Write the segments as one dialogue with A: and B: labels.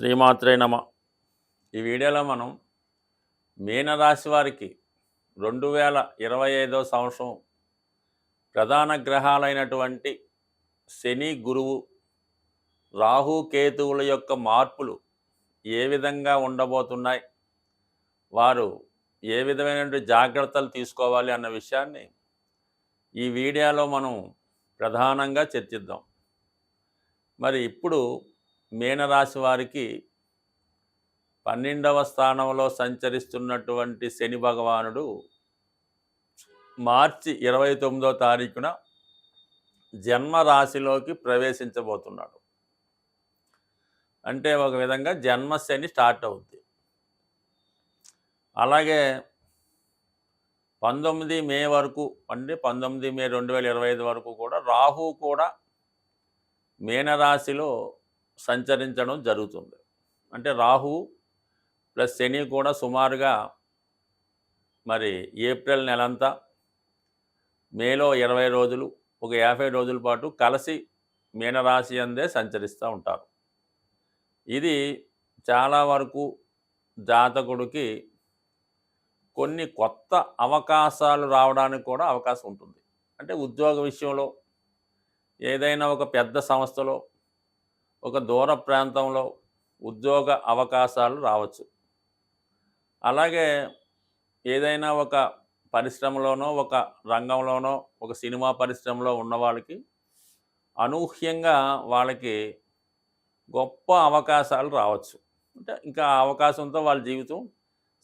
A: శ్రీమాత్రే నమ. ఈ వీడియోలో మనం మీనరాశి వారికి రెండు వేల ఇరవై ఐదో సంవత్సరం ప్రధాన గ్రహాలైనటువంటి శని గురువు రాహు కేతువుల యొక్క మార్పులు ఏ విధంగా ఉండబోతున్నాయి వారు ఏ విధమైనటువంటి జాగ్రత్తలు తీసుకోవాలి అన్న విషయాన్ని ఈ వీడియోలో మనం ప్రధానంగా చర్చిద్దాం. మరి ఇప్పుడు మీనరాశి వారికి పన్నెండవ స్థానంలో సంచరిస్తున్నటువంటి శని భగవానుడు మార్చి ఇరవై తొమ్మిదో తారీఖున జన్మరాశిలోకి ప్రవేశించబోతున్నాడు. అంటే ఒక విధంగా జన్మ శని స్టార్ట్ అవుద్ది. అలాగే పంతొమ్మిది మే వరకు అంటే పంతొమ్మిది మే రెండు వేల ఇరవై ఐదు వరకు కూడా రాహు కూడా మీనరాశిలో సంచరించడం జరుగుతుంది. అంటే రాహు ప్లస్ శని కూడా సుమారుగా మరి ఏప్రిల్ నెలంతా మేలో ఇరవై రోజులు ఒక యాభై రోజుల పాటు కలిసి మీనరాశి అందే సంచరిస్తూ ఉంటారు. ఇది చాలా వరకు జాతకుడికి కొన్ని కొత్త అవకాశాలు రావడానికి కూడా అవకాశం ఉంటుంది. అంటే ఉద్యోగ విషయంలో ఏదైనా ఒక పెద్ద సంస్థలో ఒక దూర ప్రాంతంలో ఉద్యోగ అవకాశాలు రావచ్చు. అలాగే ఏదైనా ఒక పరిశ్రమలోనో ఒక రంగంలోనో ఒక సినిమా పరిశ్రమలో ఉన్న వాళ్ళకి అనూహ్యంగా వాళ్ళకి గొప్ప అవకాశాలు రావచ్చు. అంటే ఇంకా ఆ అవకాశంతో వాళ్ళ జీవితం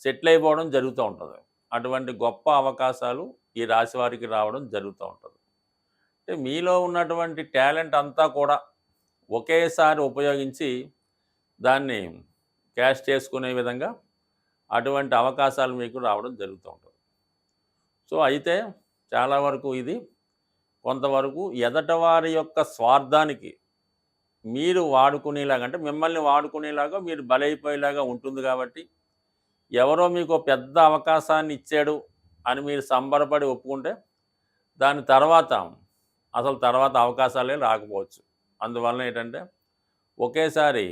A: సెటిల్ అయిపోవడం జరుగుతూ ఉంటుంది. అటువంటి గొప్ప అవకాశాలు ఈ రాశి వారికి రావడం జరుగుతూ ఉంటుంది. అంటే మీలో ఉన్నటువంటి టాలెంట్ అంతా కూడా ఒకేసారి ఉపయోగించి దాన్ని క్యాష్ చేసుకునే విధంగా అటువంటి అవకాశాలు మీకు రావడం జరుగుతూ ఉంటుంది. సో అయితే చాలా వరకు ఇది కొంతవరకు ఎదటవారి యొక్క స్వార్థానికి మీరు వాడుకునేలాగా అంటే మిమ్మల్ని వాడుకునేలాగా మీరు బలైపోయేలాగా ఉంటుంది కాబట్టి ఎవరో మీకు పెద్ద అవకాశాన్ని ఇచ్చాడు అని మీరు సంబరపడి ఒప్పుకుంటే దాని తర్వాత అసలు తర్వాత అవకాశాలే రాకపోవచ్చు. అందువలన ఏంటంటే ఒకేసారి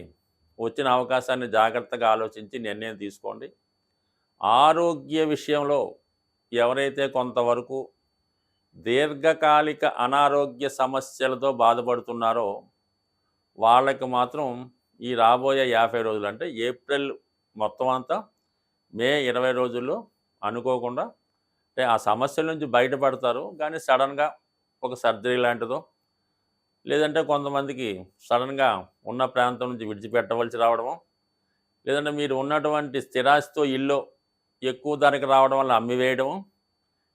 A: వచ్చిన అవకాశాన్ని జాగ్రత్తగా ఆలోచించి నిర్ణయం తీసుకోండి. ఆరోగ్య విషయంలో ఎవరైతే కొంతవరకు దీర్ఘకాలిక అనారోగ్య సమస్యలతో బాధపడుతున్నారో వాళ్ళకి మాత్రం ఈ రాబోయే యాభై రోజులు అంటే ఏప్రిల్ మొత్తం అంతా మే ఇరవై రోజుల్లో అనుకోకుండా అంటే ఆ సమస్యల నుంచి బయటపడతారు. కానీ సడన్గా ఒక సర్జరీ లాంటిదో లేదంటే కొంతమందికి సడన్గా ఉన్న ప్రాంతం నుంచి విడిచిపెట్టవలసి రావడము లేదంటే మీరు ఉన్నటువంటి స్థిరాస్తితో ఇల్లు ఎక్కువ ధరకు రావడం వల్ల అమ్మివేయడము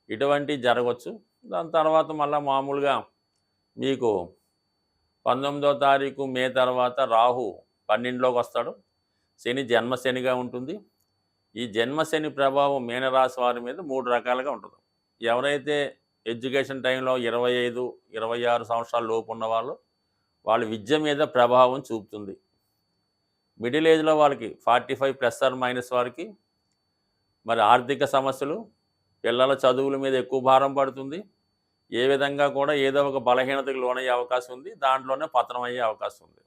A: ఇటువంటివి జరగవచ్చు. దాని తర్వాత మళ్ళీ మామూలుగా మీకు పంతొమ్మిదో తారీఖు మే తర్వాత రాహు పన్నెండులోకి వస్తాడు. శని జన్మశనిగా ఉంటుంది. ఈ జన్మశని ప్రభావం మీనరాశి వారి మీద మూడు రకాలుగా ఉంటుంది. ఎవరైతే ఎడ్యుకేషన్ టైంలో ఇరవై ఐదు ఇరవై ఆరు సంవత్సరాల లోపు ఉన్నవాళ్ళు వాళ్ళ విద్య మీద ప్రభావం చూపుతుంది. మిడిల్ ఏజ్లో వాళ్ళకి forty five plus or minus వారికి మరి ఆర్థిక సమస్యలు పిల్లల చదువుల మీద ఎక్కువ భారం పడుతుంది. ఏ విధంగా కూడా ఏదో ఒక బలహీనతకు లోనయ్యే అవకాశం ఉంది. దాంట్లోనే పతనం అయ్యే అవకాశం ఉంది.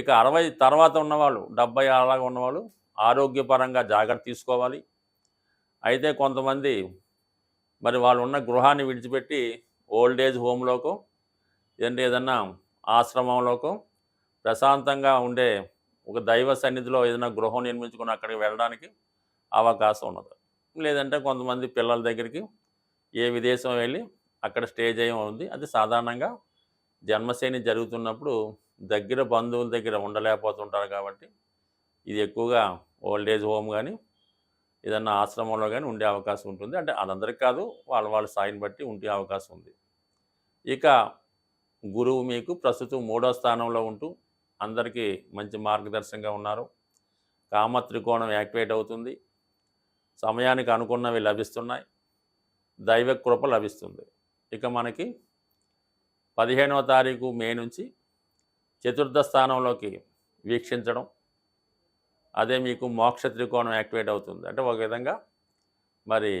A: ఇక అరవై తర్వాత ఉన్నవాళ్ళు డెబ్బై అలాగా ఉన్నవాళ్ళు ఆరోగ్యపరంగా జాగ్రత్త తీసుకోవాలి. అయితే కొంతమంది మరి వాళ్ళు ఉన్న గృహాన్ని విడిచిపెట్టి ఓల్డ్ ఏజ్ హోమ్లోకో లేదంటే ఏదన్నా ఆశ్రమంలోకో ప్రశాంతంగా ఉండే ఒక దైవ సన్నిధిలో ఏదైనా గృహం నిర్మించుకుని అక్కడికి వెళ్ళడానికి అవకాశం ఉన్నది. లేదంటే కొంతమంది పిల్లల దగ్గరికి ఏ విదేశం వెళ్ళి అక్కడ స్టే చేయడం ఉంది అది సాధారణంగా జన్మశ్రేణి జరుగుతున్నప్పుడు దగ్గర బంధువుల దగ్గర ఉండలేకపోతుంటారు కాబట్టి ఇది ఎక్కువగా ఓల్డ్ ఏజ్ హోమ్ కానీ ఏదన్నా ఆశ్రమంలో కానీ ఉండే అవకాశం ఉంటుంది. అంటే అదందరికి కాదు వాళ్ళ వాళ్ళ స్థాయిని బట్టి ఉండే అవకాశం ఉంది. ఇక గురువు మీకు ప్రస్తుతం మూడో స్థానంలో ఉంటూ అందరికీ మంచి మార్గదర్శకంగా ఉన్నారు. కామ త్రికోణం యాక్టివేట్ అవుతుంది. సమయానికి అనుకున్నవి లభిస్తున్నాయి. దైవ కృప లభిస్తుంది. ఇక మనకి పదిహేనవ తారీఖు మే నుంచి చతుర్థ స్థానంలోకి వీక్షించడం అదే మీకు మోక్ష త్రికోణం యాక్టివేట్ అవుతుంది. అంటే ఒక విధంగా మరి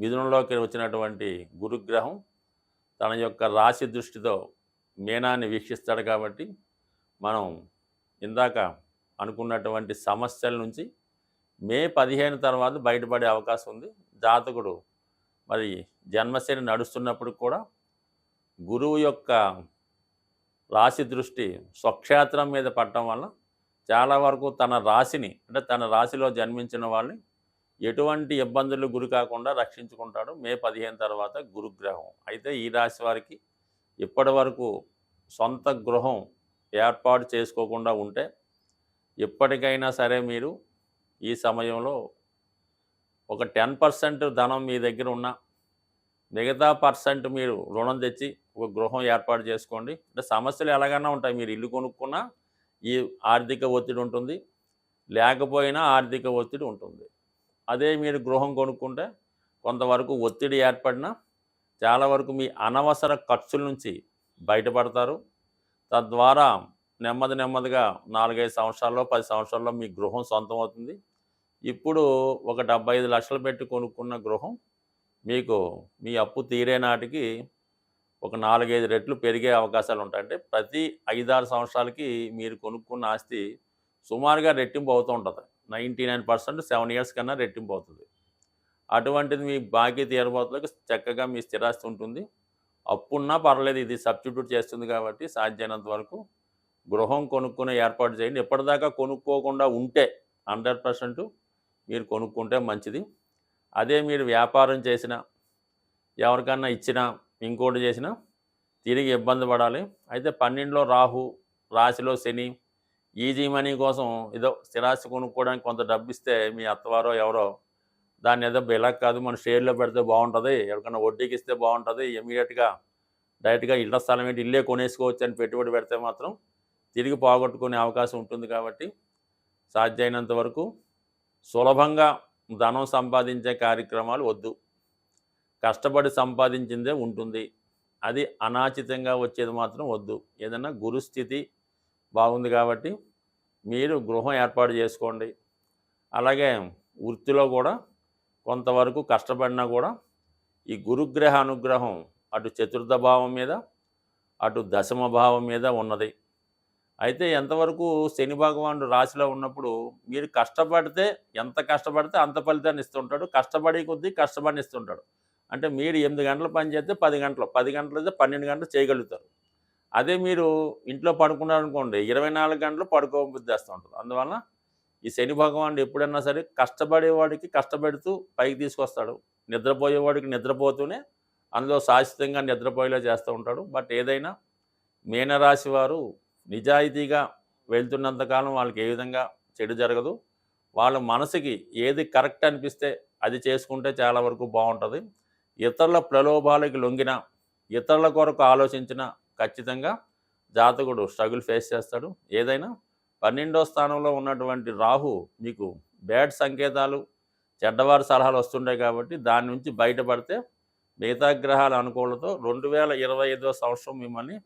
A: మిథునంలోకి వచ్చినటువంటి గురుగ్రహం తన యొక్క రాశి దృష్టితో మీనాన్ని వీక్షిస్తాడు కాబట్టి మనం ఇందాక అనుకున్నటువంటి సమస్యల నుంచి మే పదిహేను తర్వాత బయటపడే అవకాశం ఉంది. జాతకుడు మరి జన్మశని నడుస్తున్నప్పుడు కూడా గురువు యొక్క రాశి దృష్టి స్వక్షేత్రం మీద పడటం వల్ల చాలా వరకు తన రాశిని అంటే తన రాశిలో జన్మించిన వాళ్ళని ఎటువంటి ఇబ్బందులు గురి కాకుండా రక్షించుకుంటాడు. మే పదిహేను తర్వాత గురుగ్రహం. అయితే ఈ రాశి వారికి ఇప్పటి వరకు సొంత గృహం ఏర్పాటు చేసుకోకుండా ఉంటే ఎప్పటికైనా సరే మీరు ఈ సమయంలో ఒక టెన్ పర్సెంట్ ధనం మీ దగ్గర ఉన్న మిగతా పర్సెంట్ మీరు రుణం తెచ్చి ఒక గృహం ఏర్పాటు చేసుకోండి. అంటే సమస్యలు ఎలాగైనా ఉంటాయి. మీరు ఇల్లు కొనుక్కున్నా ఈ ఆర్థిక ఒత్తిడి ఉంటుంది. లేకపోయినా ఆర్థిక ఒత్తిడి ఉంటుంది. అదే మీరు గృహం కొనుక్కుంటే కొంతవరకు ఒత్తిడి ఏర్పడినా చాలా వరకు మీ అనవసర ఖర్చుల నుంచి బయటపడతారు. తద్వారా నెమ్మది నెమ్మదిగా నాలుగైదు సంవత్సరాల్లో పది సంవత్సరాల్లో మీ గృహం సొంతం అవుతుంది ఇప్పుడు ఒక డెబ్బై ఐదు లక్షలు పెట్టి కొనుక్కున్న గృహం మీకు మీ అప్పు తీరే నాటికి ఒక నాలుగైదు రెట్లు పెరిగే అవకాశాలు ఉంటాయి అంటే ప్రతి ఐదారు సంవత్సరాలకి మీరు కొనుక్కున్న ఆస్తి సుమారుగా రెట్టింపు అవుతూ ఉంటుంది. Ninety nine percent seven years కన్నా రెట్టింపు అవుతుంది. అటువంటిది మీ బాకీ తీరబోతులకు చక్కగా మీ స్థిరాస్తి ఉంటుంది. అప్పున్నా పర్లేదు ఇది సబ్స్టిట్యూట్ చేస్తుంది కాబట్టి సాధ్యమైనంత వరకు గృహం కొనుక్కునే ఏర్పాటు చేయండి. ఎప్పటిదాకా కొనుక్కోకుండా ఉంటే హండ్రెడ్ పర్సెంట్ మీరు కొనుక్కుంటే మంచిది. అదే మీరు వ్యాపారం చేసినా ఎవరికన్నా ఇచ్చినా ఇంకోటి చేసినా తిరిగి ఇబ్బంది పడాలి. అయితే పన్నెండులో రాహు రాశిలో శని ఈజీ మనీ కోసం ఏదో స్థిరాస్తి కొనుక్కోవడానికి కొంత డబ్బు ఇస్తే మీ అత్తవారో ఎవరో దాన్ని ఏదో ఇలా కాదు మన షేర్లో పెడితే బాగుంటుంది ఎవరికైనా వడ్డీకి ఇస్తే బాగుంటుంది ఇమీడియట్గా డైరెక్ట్గా ఇళ్ళ స్థలం ఏంటి ఇల్లే కొనేసుకోవచ్చు అని పెట్టుబడి పెడితే మాత్రం తిరిగి పోగొట్టుకునే అవకాశం ఉంటుంది కాబట్టి సాధ్యమైనంత వరకు సులభంగా ధనం సంపాదించే కార్యక్రమాలు వద్దు. కష్టపడి సంపాదించిందే ఉంటుంది. అది అనాచితంగా వచ్చేది మాత్రం వద్దు. ఏదైనా గురుస్థితి బాగుంది కాబట్టి మీరు గృహం ఏర్పాటు చేసుకోండి. అలాగే వృత్తిలో కూడా కొంతవరకు కష్టపడినా కూడా ఈ గురుగ్రహ అనుగ్రహం అటు చతుర్థ భావం మీద అటు దశమ భావం మీద ఉన్నది. అయితే ఎంతవరకు శని భగవానుడు రాశిలో ఉన్నప్పుడు మీరు కష్టపడితే ఎంత కష్టపడితే అంత ఫలితాన్ని ఇస్తుంటాడు. కష్టపడే కొద్దీ కష్టపడిని ఇస్తుంటాడు అంటే మీరు ఎనిమిది గంటలు పని చేస్తే పది గంటలు పది గంటలు అయితే పన్నెండు గంటలు చేయగలుగుతారు. అదే మీరు ఇంట్లో పడుకున్నారనుకోండి ఇరవై నాలుగు గంటలు పడుకోబుద్ధి చేస్తూ ఉంటారు అందువల్ల ఈ శని భగవానుడు ఎప్పుడైనా సరే కష్టపడేవాడికి కష్టపెడుతూ పైకి తీసుకొస్తాడు. నిద్రపోయేవాడికి నిద్రపోతూనే అందులో శాశ్వతంగా నిద్రపోయేలా చేస్తూ ఉంటాడు. బట్ ఏదైనా మీనరాశి వారు నిజాయితీగా వెళ్తున్నంతకాలం వాళ్ళకి ఏ విధంగా చెడు జరగదు. వాళ్ళ మనసుకి ఏది కరెక్ట్ అనిపిస్తే అది చేసుకుంటే చాలా వరకు బాగుంటుంది. ఇతరుల ప్రలోభాలకి లొంగిన ఇతరుల కొరకు ఆలోచించిన ఖచ్చితంగా జాతకుడు స్ట్రగుల్ ఫేస్ చేస్తాడు. ఏదైనా పన్నెండో స్థానంలో ఉన్నటువంటి రాహు మీకు బ్యాడ్ సంకేతాలు చెడ్డవారి సలహాలు వస్తుంటాయి కాబట్టి దాని నుంచి బయటపడితే మిగతా గ్రహాల అనుకూలతో రెండు వేల ఇరవై ఐదో సంవత్సరం మిమ్మల్ని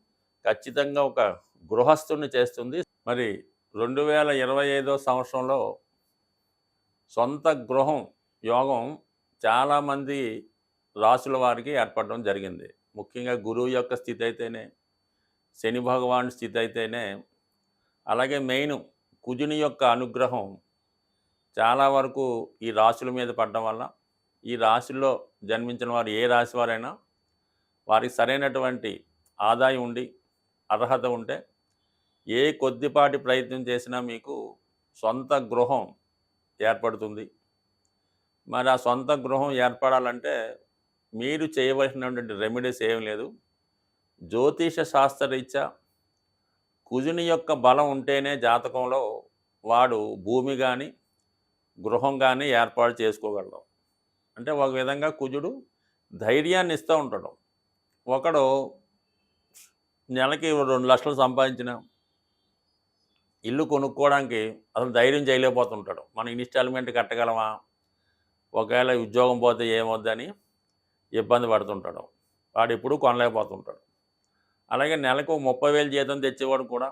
A: ఖచ్చితంగా ఒక గృహస్థుని చేస్తుంది. మరి రెండు వేల ఇరవై ఐదో సంవత్సరంలో సొంత గృహం యోగం చాలామంది రాసుల వారికి ఏర్పడడం జరిగింది. ముఖ్యంగా గురువు యొక్క స్థితి అయితేనే శని భగవాన్ స్థితి అయితేనే అలాగే మెయిన్ కుజుని యొక్క అనుగ్రహం చాలా వరకు ఈ రాశుల మీద పడడం వల్ల ఈ రాశుల్లో జన్మించిన వారు ఏ రాశి వారైనా వారికి సరైనటువంటి ఆదాయం ఉండి అర్హత ఉంటే ఏ కొద్దిపాటి ప్రయత్నం చేసినా మీకు సొంత గృహం ఏర్పడుతుంది. మరి ఆ సొంత గృహం ఏర్పడాలంటే మీరు చేయవలసినటువంటి రెమెడీస్ ఏం లేదు. జ్యోతిష శాస్త్రరీత్యా కుజుని యొక్క బలం ఉంటేనే జాతకంలో వాడు భూమి కానీ గృహం కానీ ఏర్పాటు చేసుకోగలడం. అంటే ఒక విధంగా కుజుడు ధైర్యాన్ని ఇస్తూ ఉంటాడు. ఒకడు నెలకి రెండు లక్షలు సంపాదించిన ఇల్లు కొనుక్కోవడానికి అసలు ధైర్యం చేయలేకపోతుంటాడు. మనం ఇన్స్టాల్మెంట్ కట్టగలమా? ఒకవేళ ఉద్యోగం పోతే ఏమొద్దని ఇబ్బంది పడుతుంటాడు. వాడు ఎప్పుడూ కొనలేకపోతుంటాడు. అలాగే నెలకు ముప్పై వేలు జీతం తెచ్చేవాడు కూడా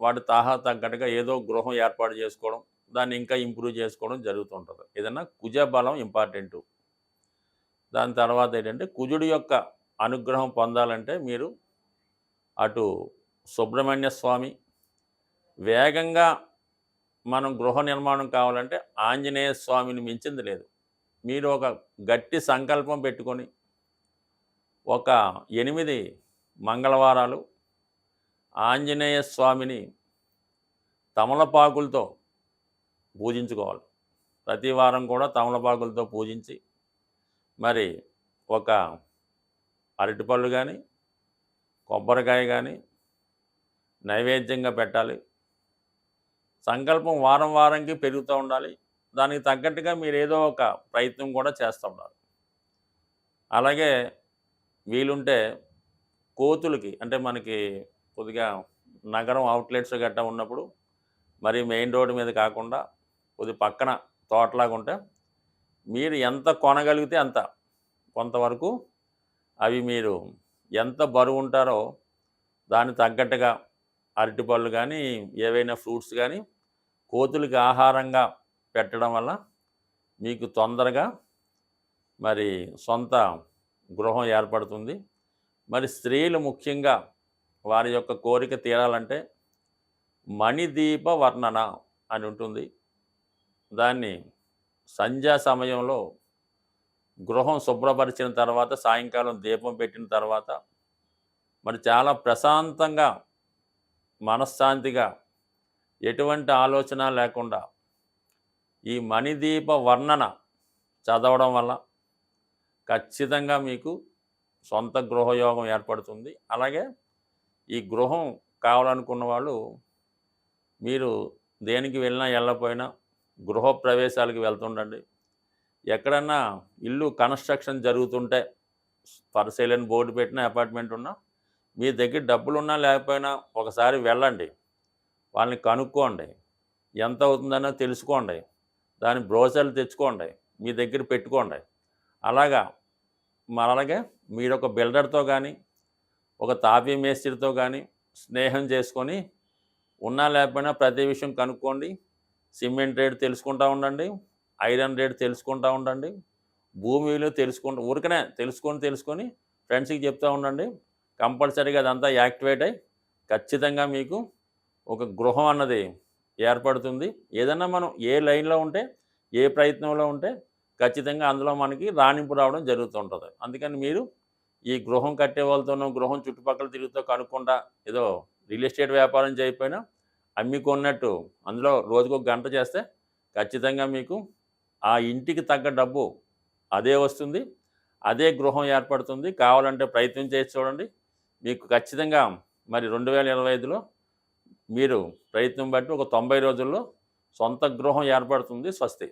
A: వాడు తాహా తగ్గట్టుగా ఏదో గృహం ఏర్పాటు చేసుకోవడం దాన్ని ఇంకా ఇంప్రూవ్ చేసుకోవడం జరుగుతుంటుంది. ఏదన్నా కుజ బలం ఇంపార్టెంట్. దాని తర్వాత ఏంటంటే కుజుడి యొక్క అనుగ్రహం పొందాలంటే మీరు అటు సుబ్రహ్మణ్య స్వామి వేగంగా మనం గృహ నిర్మాణం కావాలంటే ఆంజనేయ స్వామిని మించింది లేదు. మీరు ఒక గట్టి సంకల్పం పెట్టుకొని ఒక ఎనిమిది మంగళవారాలు ఆంజనేయ స్వామిని తమలపాకులతో పూజించుకోవాలి. ప్రతి వారం కూడా తమలపాకులతో పూజించి మరి ఒక అరటిపళ్ళు కానీ కొబ్బరికాయ కానీ నైవేద్యంగా పెట్టాలి. సంకల్పం వారం వారంకి పెరుగుతూ ఉండాలి. దానికి తగ్గట్టుగా మీరు ఏదో ఒక ప్రయత్నం కూడా చేస్తూ ఉండాలి. అలాగే వీలుంటే కోతులకి అంటే మనకి కొద్దిగా నగరం అవుట్లెట్స్ గట్టా ఉన్నప్పుడు మరి మెయిన్ రోడ్డు మీద కాకుండా కొద్ది పక్కన తోటలాగా ఉంటే మీరు ఎంత కొనగలిగితే అంత కొంతవరకు అవి మీరు ఎంత బరువు ఉంటారో దానికి తగ్గట్టుగా అరటిపళ్ళు కానీ ఏవైనా ఫ్రూట్స్ కానీ కోతులకి ఆహారంగా పెట్టడం వల్ల మీకు తొందరగా మరి సొంత గృహం ఏర్పడుతుంది. మరి స్త్రీలు ముఖ్యంగా వారి యొక్క కోరిక తీరాలంటే మణిదీప వర్ణన అని ఉంటుంది. దాన్ని సంధ్యా సమయంలో గృహం శుభ్రపరిచిన తర్వాత సాయంకాలం దీపం పెట్టిన తర్వాత మరి చాలా ప్రశాంతంగా మనశ్శాంతిగా ఎటువంటి ఆలోచన లేకుండా ఈ మణిదీప వర్ణన చదవడం వల్ల ఖచ్చితంగా మీకు సొంత గృహయోగం ఏర్పడుతుంది. అలాగే ఈ గృహం కావాలనుకున్న వాళ్ళు మీరు దేనికి వెళ్ళినా వెళ్ళకపోయినా గృహప్రవేశాలకు వెళ్తుండండి. ఎక్కడన్నా ఇల్లు కన్స్ట్రక్షన్ జరుగుతుంటే ఫర్ సేల్ అని బోర్డు పెట్టిన అపార్ట్మెంట్ ఉన్నా మీ దగ్గర డబ్బులు ఉన్నా లేకపోయినా ఒకసారి వెళ్ళండి. వాళ్ళని కనుక్కోండి. ఎంత అవుతుందనో తెలుసుకోండి. దాని బ్రోసర్లు తెచ్చుకోండి. మీ దగ్గర పెట్టుకోండి. అలాగా అలాగే మీరు ఒక బిల్డర్తో కానీ ఒక తాపీ మేస్త్రితో కానీ స్నేహం చేసుకొని ఉన్నా లేకపోయినా ప్రతి విషయం కనుక్కోండి. సిమెంట్ రేట్ తెలుసుకుంటూ ఉండండి. ఐరన్ రేట్ తెలుసుకుంటూ ఉండండి. భూమి విలువ తెలుసుకుంటూ ఊరికనే తెలుసుకొని తెలుసుకొని ఫ్రెండ్స్కి చెప్తూ ఉండండి. కంపల్సరీగా అదంతా యాక్టివేట్ అయ్యి ఖచ్చితంగా మీకు ఒక గృహం అన్నది ఏర్పడుతుంది. ఏదన్నా మనం ఏ లైన్లో ఉంటే ఏ ప్రయత్నంలో ఉంటే ఖచ్చితంగా అందులో మనకి రాణింపు రావడం జరుగుతుంటుంది. అందుకని మీరు ఈ గృహం కట్టే వాళ్ళతోనో గృహం చుట్టుపక్కల తిరుగుతూ కనుక్కుండా ఏదో రియల్ ఎస్టేట్ వ్యాపారం చేయకపోయినా అమ్మికొన్నట్టు అందులో రోజుకు ఒక గంట చేస్తే ఖచ్చితంగా మీకు ఆ ఇంటికి తగ్గ డబ్బు అదే వస్తుంది. అదే గృహం ఏర్పడుతుంది. కావాలంటే ప్రయత్నం చేసి చూడండి. మీకు ఖచ్చితంగా మరి రెండు వేల ఇరవై ఐదులో మీరు ప్రయత్నం బట్టి ఒక తొంభై రోజుల్లో సొంత గృహం ఏర్పడుతుంది స్వస్తి.